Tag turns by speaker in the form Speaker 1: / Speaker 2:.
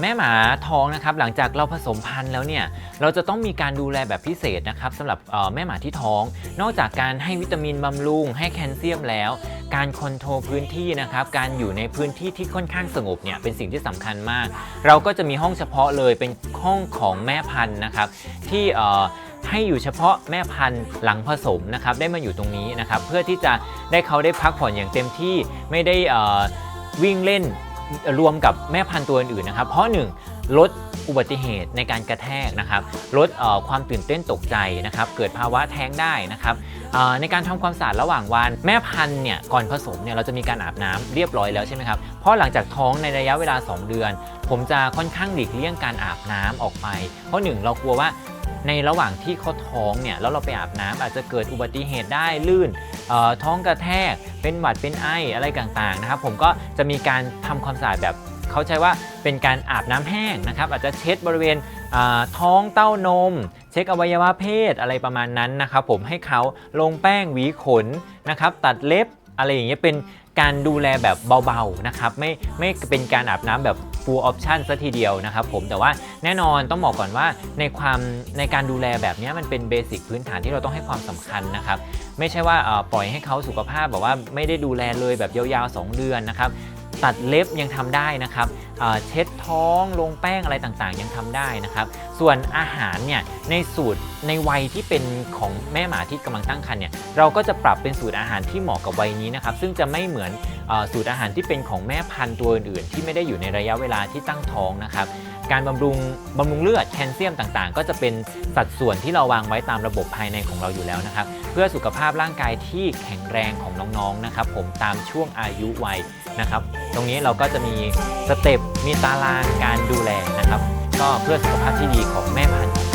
Speaker 1: แม่หมาท้องนะครับหลังจากเราผสมพันธุ์แล้วเนี่ยเราจะต้องมีการดูแลแบบพิเศษนะครับสำหรับแม่หมาที่ท้อง นอกจากการให้วิตามินบำรุง ให้แคลเซียมแล้ว การคอนโทรลพื้นที่นะครับการอยู่ในพื้นที่ที่ค่อนข้างสงบเนี่ยเป็นสิ่งที่สำคัญมาก เราก็จะมีห้องเฉพาะเลยเป็นห้องของแม่พันธุ์นะครับที่ให้อยู่เฉพาะแม่พันธุ์หลังผสมนะครับได้มาอยู่ตรงนี้นะครับเพื่อที่จะได้เขาได้พักผ่อนอย่างเต็มที่ไม่ได้วิ่งเล่น รวมกับแม่พันธุ์ตัวอื่นๆนะครับ เพราะหนึ่งลดอุบัติเหตุในการกระแทกนะครับ ลดความตื่นเต้นตกใจนะครับ เกิดภาวะแท้งได้นะครับในการทำความสะอาดระหว่างวัน แม่พันธุ์เนี่ยก่อนผสมเนี่ยเราจะมีการอาบน้ำเรียบร้อยแล้วใช่ไหมครับเพราะหลังจากท้องในระยะเวลา 2 เดือน ผมจะค่อนข้างหลีกเลี่ยงการอาบน้ำออกไป เพราะหนึ่งเรากลัวว่าในระหว่างที่เขาท้องเนี่ยแล้วเราไปอาบน้ำอาจจะเกิดอุบัติเหตุได้ลื่น ท้องกระแทก เป็นหวัดเป็นไออะไรต่างๆนะครับ ผมก็จะมีการทำความสะอาดแบบเขาใช้ว่าเป็นการอาบน้ำแห้งนะครับ อาจจะเช็ดบริเวณท้องเต้านม เช็คอวัยวะเพศอะไรประมาณนั้นนะครับผมให้เขาลงแป้งหวีขนนะครับตัดเล็บอะไรอย่างเงี้ยเป็นการดูแลแบบเบาๆนะครับไม่ไม่เป็นการอาบน้ำแบบ full option ซะทีเดียวนะครับผมแต่ว่าแน่นอนต้องบอกก่อนว่าในความในการดูแลแบบนี้มันเป็นเบสิกพื้นฐานที่เราต้องให้ความสำคัญนะครับไม่ใช่ว่าปล่อยให้เขาสุขภาพแบบว่าไม่ได้ดูแลเลยแบบยาวๆ 2 เดือนนะครับ ตัดเล็บยังทำได้นะครับเช็ดท้องลงแป้งอะไรต่างๆ ยังทำได้นะครับ ส่วนอาหารเนี่ยในสูตรในวัยที่เป็นของแม่หมาที่กำลังตั้งครรภ์เนี่ยเราก็จะปรับเป็นสูตรอาหารที่เหมาะกับวัยนี้นะครับ ซึ่งจะไม่เหมือนอสูตรอาหารที่เป็นของแม่พันธุ์ตัวอื่นๆ ที่ไม่ได้อยู่ในระยะเวลาที่ตั้งท้องนะครับ การบำรุงบำรุงเลือดแคลเซียมต่างๆ ก็จะเป็นสัดส่วนที่เราวางไว้ตามระบบภายในของเราอยู่แล้วนะครับ เพื่อสุขภาพร่างกายที่แข็งแรงของน้องๆนะครับ ผมตามช่วงอายุวัยนะครับ ตรงนี้เราก็จะมีสเต็ปมีตารางการดูแลนะครับ ก็เพื่อสุขภาพที่ดีของแม่พันธุ์